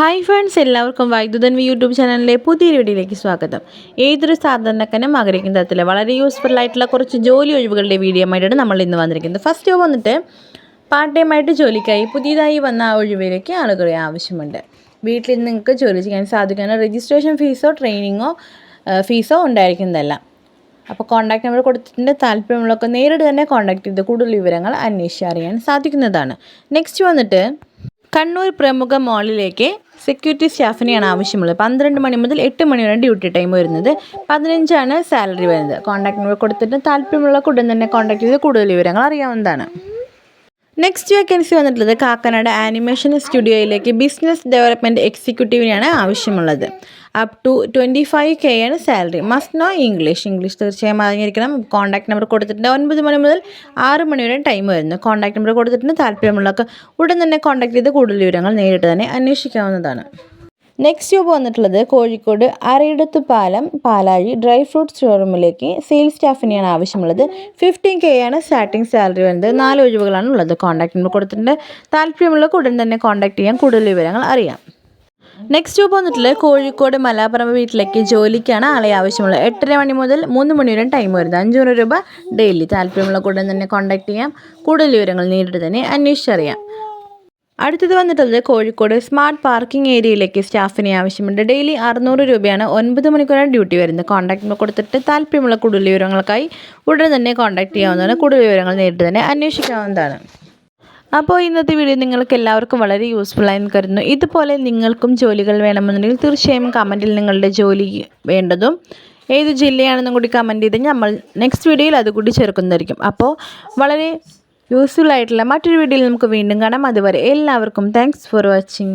Hi friends എല്ലാവർക്കും വൈദ്യുതൻ V YouTube ചാനലിലെ പുതിയൊരു വീഡിയോയിലേക്ക് സ്വാഗതം. ഏതൊരു സാധാരണക്കാരനും ആഗ്രഹിക്കുന്ന തരത്തിൽ വളരെ യൂസ്ഫുൾ ആയിട്ടുള്ള കുറച്ച് ജോലി ഒഴിവുകളുടെ വീഡിയോ ആയിട്ടാണ് നമ്മൾ ഇന്ന് വന്നിരിക്കുന്നത്. ഫസ്റ്റ് ജോബ് വന്നിട്ട് പാർട്ട് ടൈം ആയിട്ട് ജോലിക്കായി പുതിയതായി വന്ന ആ ഒഴിവിലേക്ക് ആളുകളെ ആവശ്യമുണ്ട്. വീട്ടിൽ നിങ്ങൾക്ക് ജോലി ചെയ്യാൻ സാധിക്കുന്ന രജിസ്ട്രേഷൻ ഫീസോ ട്രെയിനിങ്ങോ ഫീസോ ഉണ്ടായിരിക്കുന്നതല്ല. അപ്പോൾ കോൺടാക്ട് നമ്പർ കൊടുത്തിട്ടുണ്ട്. താല്പര്യമുള്ളവർക്ക് നേരിട്ട് തന്നെ കോൺടാക്ട് ചെയ്ത് കൂടുതൽ വിവരങ്ങൾ അന്വേഷിച്ച് അറിയാൻ സാധിക്കുന്നതാണ്. നെക്സ്റ്റ് വന്നിട്ട് കണ്ണൂർ പ്രമുഖ മോളിലേക്ക് സെക്യൂരിറ്റി സ്റ്റാഫിനെയാണ് ആവശ്യമുള്ളത്. പന്ത്രണ്ട് മണി മുതൽ എട്ട് മണി വരെ ഡ്യൂട്ടി ടൈം വരുന്നത്. പതിനഞ്ചാണ് സാലറി വരുന്നത്. കോൺടാക്ട് നമ്പർ കൊടുത്തിട്ട് താല്പര്യമുള്ള ഉടൻ തന്നെ കോൺടാക്ട് ചെയ്ത് കൂടുതൽ വിവരങ്ങൾ അറിയാവുന്നതാണ്. നെക്സ്റ്റ് വേക്കൻസി വന്നിട്ടുള്ളത് കാക്കനാട് ആനിമേഷൻ സ്റ്റുഡിയോയിലേക്ക് ബിസിനസ് ഡെവലപ്മെന്റ് എക്സിക്യൂട്ടീവിനെയാണ് ആവശ്യമുള്ളത്. Up to twenty five K ആണ് salary must know English English തീർച്ചയായും അറിഞ്ഞിരിക്കണം. കോൺടാക്ട് നമ്പർ കൊടുത്തിട്ടുണ്ട്. ഒൻപത് മണി മുതൽ ആറ് മണി വരെ ടൈം വരുന്നു. കോൺടാക്ട് നമ്പർ കൊടുത്തിട്ടുണ്ട്. താല്പര്യമുള്ളവർക്ക് ഉടൻ തന്നെ കോൺടാക്ട് ചെയ്ത് കൂടുതൽ വിവരങ്ങൾ നേരിട്ട് തന്നെ അന്വേഷിക്കാവുന്നതാണ്. നെക്സ്റ്റ് ജോബ് വന്നിട്ടുള്ളത് Kozhikode Arayidathupalam Palazhi dry fruit ഷോറൂമിലേക്ക് സെയിൽസ് സ്റ്റാഫിനെയാണ് ആവശ്യമുള്ളത്. ഫിഫ്റ്റീൻ കെ ആണ് സ്റ്റാർട്ടിംഗ് സാലറി വരുന്നത്. നാല് ഒഴിവുകളാണ് ഉള്ളത്. കോൺടാക്ട് നമ്പർ കൊടുത്തിട്ടുണ്ട്. താല്പര്യമുള്ളവർക്ക് ഉടൻ തന്നെ കോൺടാക്ട് ചെയ്യാൻ കൂടുതൽ വിവരങ്ങൾ അറിയാം. നെക്സ്റ്റ് ജോബ് വന്നിട്ടുള്ളത് കോഴിക്കോട് മലാപ്പറമ്പ് വീട്ടിലേക്ക് ജോലിക്കാണ് ആളെ ആവശ്യമുള്ളത്. എട്ടര മണി മുതൽ മൂന്ന് മണി വരെ ടൈം വരുന്നത്. അഞ്ഞൂറ് രൂപ ഡെയിലി താല്പര്യമുള്ള ഉടൻ തന്നെ കോൺടാക്ട് ചെയ്യാം. കൂടുതൽ വിവരങ്ങൾ നേരിട്ട് തന്നെ അന്വേഷിച്ചറിയാം. അടുത്തത് വന്നിട്ടുള്ളത് കോഴിക്കോട് സ്മാർട്ട് പാർക്കിംഗ് ഏരിയയിലേക്ക് സ്റ്റാഫിനെ ആവശ്യമുണ്ട്. ഡെയിലി അറുന്നൂറ് രൂപയാണ് ഒൻപത് മണിക്കൂറാണ് ഡ്യൂട്ടി വരുന്നത്. കോൺടാക്ട് കൊടുത്തിട്ട് താല്പര്യമുള്ള കൂടുതൽ വിവരങ്ങൾക്കായി ഉടൻ തന്നെ കോൺടാക്ട് ചെയ്യാവുന്നതാണ്. കൂടുതൽ വിവരങ്ങൾ നേരിട്ട് തന്നെ അന്വേഷിക്കാവുന്നതാണ്. അപ്പോൾ ഇന്നത്തെ വീഡിയോ നിങ്ങൾക്ക് എല്ലാവർക്കും വളരെ യൂസ്ഫുൾ ആയെന്ന് കരുതുന്നു. ഇതുപോലെ നിങ്ങൾക്കും ജോലികൾ വേണമെന്നുണ്ടെങ്കിൽ തീർച്ചയായും കമന്റിൽ നിങ്ങളുടെ ജോലി വേണ്ടതും ഏത് ജില്ലയാണെന്നും കൂടി കമന്റ് ചെയ്ത് നമ്മൾ നെക്സ്റ്റ് വീഡിയോയിൽ അതുകൂടി ചേർക്കുന്നതായിരിക്കും. അപ്പോൾ വളരെ യൂസ്ഫുൾ ആയിട്ടുള്ള മറ്റൊരു വീഡിയോയിൽ നമുക്ക് വീണ്ടും കാണാം. അതുവരെ എല്ലാവർക്കും താങ്ക്സ് ഫോർ വാച്ചിങ്